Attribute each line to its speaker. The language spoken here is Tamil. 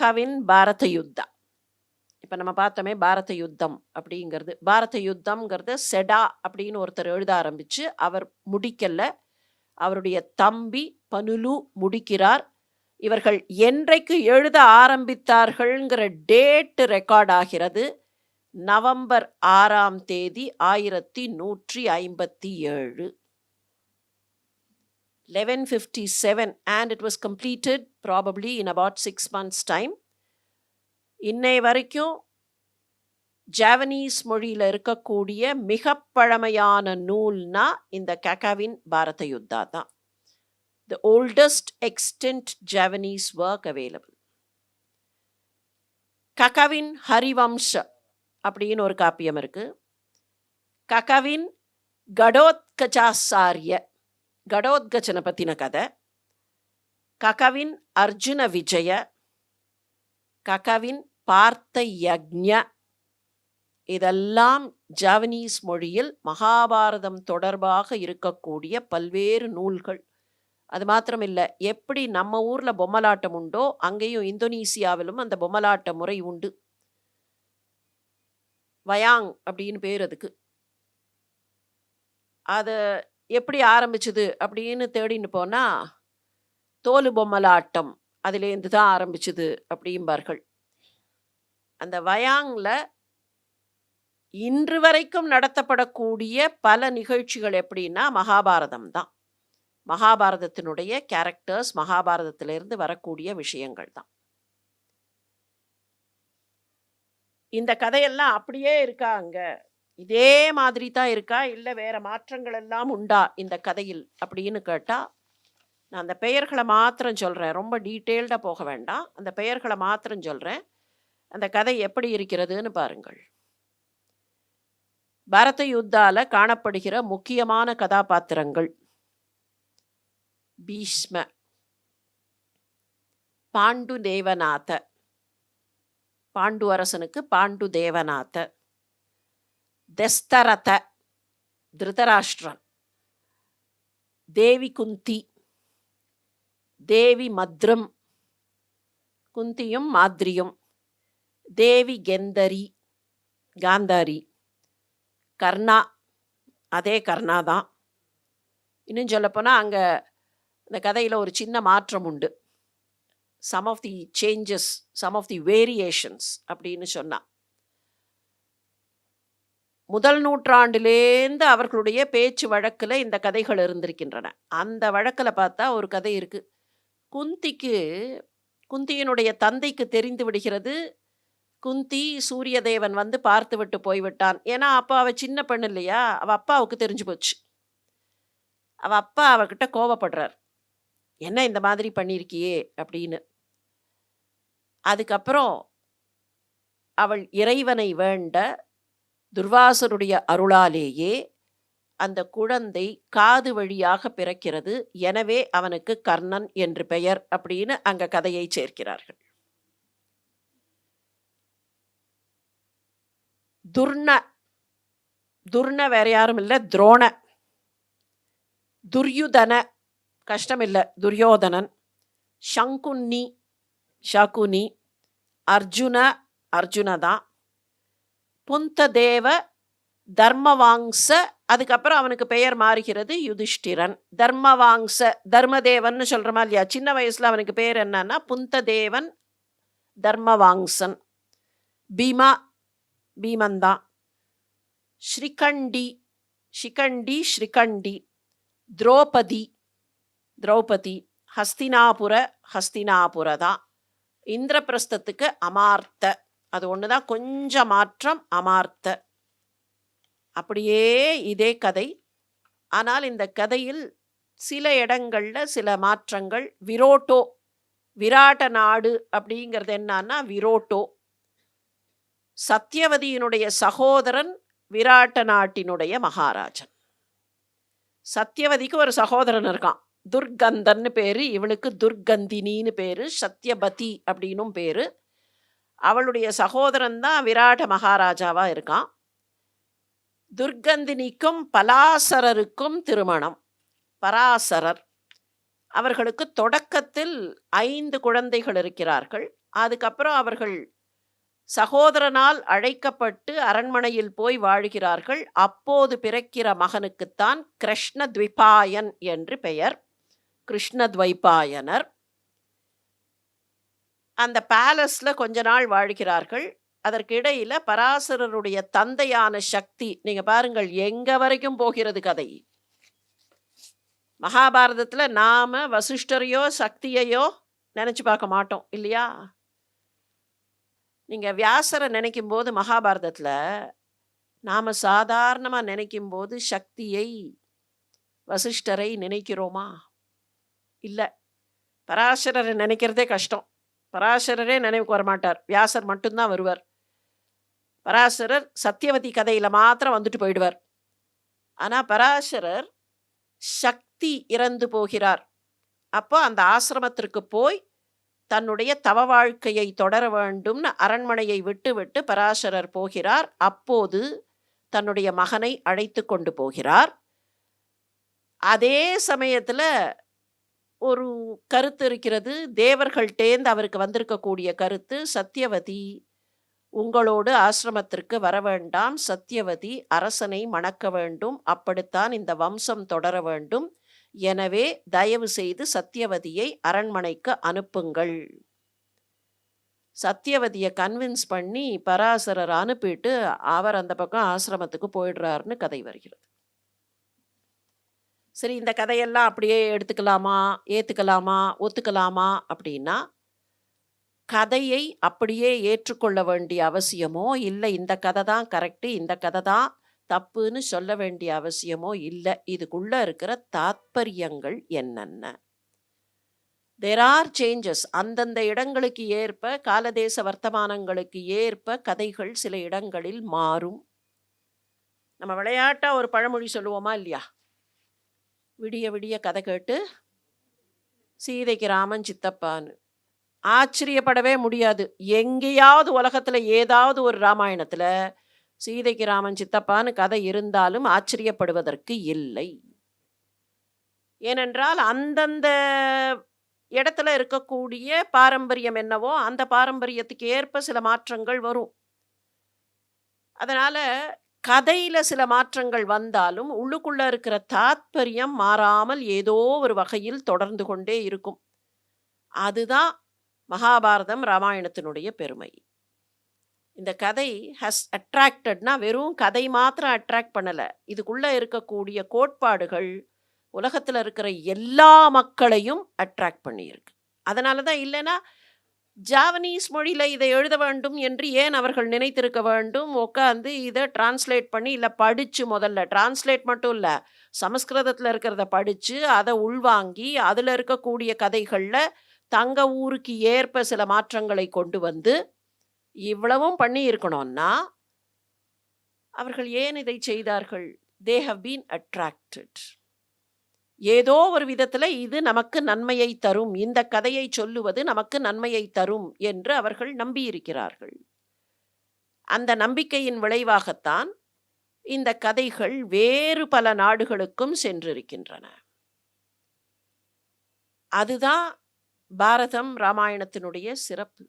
Speaker 1: காக்காவின் பாரத யுத்தா இப்போ நம்ம பார்த்தோமே பாரத யுத்தம் அப்படிங்கிறது. பாரத யுத்தம்ங்கிறது செடா அப்படின்னு ஒருத்தர் எழுத ஆரம்பித்து அவர் முடிக்கல. அவருடைய தம்பி பனுலு முடிக்கிறார். இவர்கள் என்றைக்கு எழுத ஆரம்பித்தார்கள்ங்கிற டேட்டு ரெக்கார்ட் ஆகிறது. நவம்பர் ஆறாம் தேதி ஆயிரத்தி நூற்றி ஐம்பத்தி ஏழு. Eleven fifty seven and it was completed probably in about six months time இன்னை வரைக்கும் ஜாவனீஸ் மொழியில் இருக்கக்கூடிய மிக பழமையான நூல்னா இந்த ககாவின் பாரத யுத்தா தான். The oldest extant Javanese work available ககாவின் Harivamsha அப்படின்னு ஒரு காப்பியம் இருக்குது ககாவின் கடோத்கஜாசாரிய கடோத்கஜனை பற்றின கதை. ககவின் அர்ஜுன விஜய. ககவின் பார்த்த யக்ஞ. இதெல்லாம் ஜாவனீஸ் மொழியில் மகாபாரதம் தொடர்பாக இருக்கக்கூடிய பல்வேறு நூல்கள். அது மாத்திரம் இல்லை எப்படி நம்ம ஊரில் பொம்மலாட்டம் உண்டோ அங்கேயும் இந்தோனேசியாவிலும் அந்த பொம்மலாட்ட முறை உண்டு. வயாங் அப்படின்னு பேர் அதுக்கு. அதை எப்படி ஆரம்பிச்சது அப்படின்னு தேடின்னு போனால் தோலு பொம்மலாட்டம் அதுலேருந்து தான் ஆரம்பிச்சது அப்படிம்பார்கள். அந்த வயாங்கில் இன்று வரைக்கும் நடத்தப்படக்கூடிய பல நிகழ்ச்சிகள் எப்படின்னா மகாபாரதம் தான். மகாபாரதத்தினுடைய கேரக்டர்ஸ் மகாபாரதத்திலிருந்து வரக்கூடிய விஷயங்கள் தான். இந்த கதையெல்லாம் அப்படியே இருக்காங்க இதே மாதிரி தான் இருக்கா? இல்லை வேற மாற்றங்கள் எல்லாம் உண்டா இந்த கதையில்? அப்படின்னு கேட்டால் நான் அந்த பெயர்களை மாத்திரம் சொல்கிறேன் ரொம்ப டீட்டெயில்டாக போக வேண்டாம். அந்த பெயர்களை மாத்திரம் சொல்கிறேன் அந்த கதை எப்படி இருக்கிறதுன்னு பாருங்கள். பரத யுத்தால காணப்படுகிற முக்கியமான கதாபாத்திரங்கள். பீஷ்ம. பாண்டு தேவநாத பாண்டு அரசனுக்கு பாண்டு தேவநாத தெஸ்தரத திருதராஷ்டிரன். தேவி குந்தி தேவி மத்ரம் குந்தியும் மாத்ரியும் தேவி கெந்தரி காந்தாரி. கர்ணா அதே கர்ணா தான். இன்னும் சொல்லப்போனால் அங்கே இந்த கதையில் ஒரு சின்ன மாற்றம் உண்டு. Some of the changes some of the variations அப்படின்னு சொன்னான் முதல் நூற்றாண்டிலேருந்து அவர்களுடைய பேச்சு வழக்கில் இந்த கதைகள் இருந்திருக்கின்றன. அந்த வழக்கில் பார்த்தா ஒரு கதை இருக்குது குந்திக்கு குந்தியினுடைய தந்தைக்கு தெரிந்து விடுகிறது. குந்தி சூரியதேவன் வந்து பார்த்து விட்டு போய்விட்டான். ஏன்னா அப்போ அவள் சின்ன பெண் இல்லையா? அவள் அப்பாவுக்கு தெரிஞ்சு போச்சு. அவள் அப்பா அவகிட்ட கோவப்படுறார். என்ன இந்த மாதிரி பண்ணியிருக்கியே? அப்படின்னு. அதுக்கப்புறம் அவள் இறைவனை வேண்ட துர்வாசருடைய அருளாலேயே அந்த குழந்தை காது வழியாக பிறக்கிறது. எனவே அவனுக்கு கர்ணன் என்று பெயர் அப்படின்னு அங்க கதையை சேர்க்கிறார்கள். துர்ண துர்ண வேற யாரும் இல்லை துரோண. துர்யுதன கஷ்டம் இல்லை துரியோதனன். சங்குன்னி ஷகுனி அர்ஜுன அர்ஜுன தான் புந்ததேவ தர்மவாங்ச அதுக்கப்புறம் அவனுக்கு பெயர் மாறுகிறது யுதிஷ்டிரன். தர்மவாங்ச தர்மதேவன் சொல்கிறமா இல்லையா? சின்ன வயசில் அவனுக்கு பேர் என்னன்னா புந்ததேவன் தர்மவாங்சன். பீமா பீமந்தான். ஸ்ரீகண்டி ஷிகண்டி ஸ்ரீகண்டி. திரௌபதி திரௌபதி. ஹஸ்தினாபுர ஹஸ்தினாபுர தான் இந்திரபிரஸ்தத்துக்கு அமார்த்த. அது ஒன்று தான் கொஞ்சம் மாற்றம் அமார்த்த. அப்படியே இதே கதை. ஆனால் இந்த கதையில் சில இடங்களில் சில மாற்றங்கள். விரோட்டோ விராட்ட நாடு அப்படிங்கிறது என்னன்னா விரோட்டோ. சத்தியவதியினுடைய சகோதரன் விராட்ட நாட்டினுடைய மகாராஜன். சத்தியவதிக்கு ஒரு சகோதரன் இருக்கான். துர்கந்தன்னு பேர். இவளுக்கு துர்கந்தினின்னு பேர். சத்யபதி அப்படின்னும் பேர். அவளுடைய சகோதரன் தான் விராட மகாராஜாவாக இருக்கான். துர்கந்தினிக்கும் பலாசரருக்கும் திருமணம். பராசரர். அவர்களுக்கு தொடக்கத்தில் ஐந்து குழந்தைகள் இருக்கிறார்கள். அதுக்கப்புறம் அவர்கள் சகோதரனால் அழைக்கப்பட்டு அரண்மனையில் போய் வாழ்கிறார்கள். அப்போது பிறக்கிற மகனுக்குத்தான் கிருஷ்ணத்விபாயன் என்று பெயர். கிருஷ்ணத்வைபாயனர் அந்த பேலஸில் கொஞ்ச நாள் வாழ்கிறார்கள். அதற்கு இடையில பராசரருடைய தந்தையான சக்தி நீங்க பாருங்கள் எங்க வரைக்கும் போகிறது கதை. மகாபாரதத்துல நாம வசிஷ்டரையோ சக்தியையோ நினைச்சு பார்க்க மாட்டோம் இல்லையா? நீங்க வியாசரை நினைக்கும் போது மகாபாரதத்துல நாம சாதாரணமா நினைக்கும் போது சக்தியை வசிஷ்டரை நினைக்கிறோமா? இல்லை. பராசரரை நினைக்கிறதே கஷ்டம். பராசரரே நினைவுக்கு வரமாட்டார். வியாசர் மட்டும்தான் வருவார். பராசரர் சத்தியவதி கதையில் மாத்திரம் வந்துட்டு போயிடுவார். ஆனால் பராசரர் சக்தி இறந்து போகிறார். அப்போ அந்த ஆசிரமத்திற்கு போய் தன்னுடைய தவ வாழ்க்கையை தொடர வேண்டும்னு அரண்மனையை விட்டு விட்டு பராசரர் போகிறார். அப்போது தன்னுடைய மகனை அழைத்து கொண்டு போகிறார். அதே சமயத்தில் ஒரு கருத்து இருக்கிறது. தேவர்கள்டேந்து அவருக்கு வந்திருக்கக்கூடிய கருத்து சத்தியவதி உங்களோடு ஆசிரமத்திற்கு வர வேண்டாம். சத்தியவதி அரசனை மணக்க வேண்டும். அப்படித்தான் இந்த வம்சம் தொடர வேண்டும். எனவே தயவு செய்து சத்தியவதியை அரண்மனைக்கு அனுப்புங்கள். சத்தியவதியை கன்வின்ஸ் பண்ணி பராசரர் அனுப்பிட்டு அவர் அந்த பக்கம் ஆசிரமத்துக்கு போயிடுறாருன்னு கதை வருகிறது. சரி இந்த கதையெல்லாம் அப்படியே எடுத்துக்கலாமா ஏற்றுக்கலாமா ஒத்துக்கலாமா அப்படின்னா கதையை அப்படியே ஏற்றுக்கொள்ள வேண்டிய அவசியமோ இல்லை இந்த கதை தான் கரெக்டு இந்த கதை தான் தப்புன்னு சொல்ல வேண்டிய அவசியமோ இல்லை இதுக்குள்ளே இருக்கிற தாத்பரியங்கள் என்னென்ன? தேர் ஆர் சேஞ்சஸ் அந்தந்த இடங்களுக்கு ஏற்ப காலதேச வர்த்தமானங்களுக்கு ஏற்ப கதைகள் சில இடங்களில் மாறும். நம்ம விளையாட்டாக ஒரு பழமொழி சொல்லுவோமா இல்லையா? விடிய விடிய கதை கேட்டு சீதைக்கு ராமன் சித்தப்பான்னு. ஆச்சரியப்படவே முடியாது. எங்கேயாவது உலகத்தில் ஏதாவது ஒரு ராமாயணத்தில் சீதைக்கு ராமன் சித்தப்பான்னு கதை இருந்தாலும் ஆச்சரியப்படுவதற்கு இல்லை. ஏனென்றால் அந்தந்த இடத்துல இருக்கக்கூடிய பாரம்பரியம் என்னவோ அந்த பாரம்பரியத்துக்கு ஏற்ப சில மாற்றங்கள் வரும். அதனால் கதையில் சில மாற்றங்கள் வந்தாலும் உள்ளுக்குள்ளே இருக்கிற தாத்பரியம் மாறாமல் ஏதோ ஒரு வகையில் தொடர்ந்து கொண்டே இருக்கும். அதுதான் மகாபாரதம் ராமாயணத்தினுடைய பெருமை. இந்த கதை ஹஸ் அட்ராக்டட்னா வெறும் கதை மாத்திரம் அட்ராக்ட் பண்ணல. இதுக்குள்ளே இருக்கக்கூடிய கோட்பாடுகள் உலகத்தில் இருக்கிற எல்லா மக்களையும் அட்ராக்ட் பண்ணியிருக்கு. அதனால தான் இல்லைன்னா ஜாவனீஸ் மொழியில் இதை எழுத வேண்டும் என்று ஏன் அவர்கள் நினைத்திருக்க வேண்டும்? உட்காந்து இதை டிரான்ஸ்லேட் பண்ணி இல்லை படித்து முதல்ல டிரான்ஸ்லேட் மட்டும் இல்லை சமஸ்கிருதத்தில் இருக்கிறத படித்து அதை உள்வாங்கி அதில் இருக்கக்கூடிய கதைகளில் தங்க ஊருக்கு ஏற்ப சில மாற்றங்களை கொண்டு வந்து இவ்வளவும் பண்ணி இருக்கணும்னா அவர்கள் ஏன் இதை செய்தார்கள்? தே ஹவ் பீன் அட்ராக்டட் ஏதோ ஒரு விதத்தில் இது நமக்கு நன்மையை தரும். இந்த கதையை சொல்லுவது நமக்கு நன்மையை தரும் என்று அவர்கள் நம்பியிருக்கிறார்கள். அந்த நம்பிக்கையின் விளைவாகத்தான் இந்த கதைகள் வேறு பல நாடுகளுக்கும் சென்றிருக்கின்றன. அதுதான் பாரதம் ராமாயணத்தினுடைய சிறப்பு.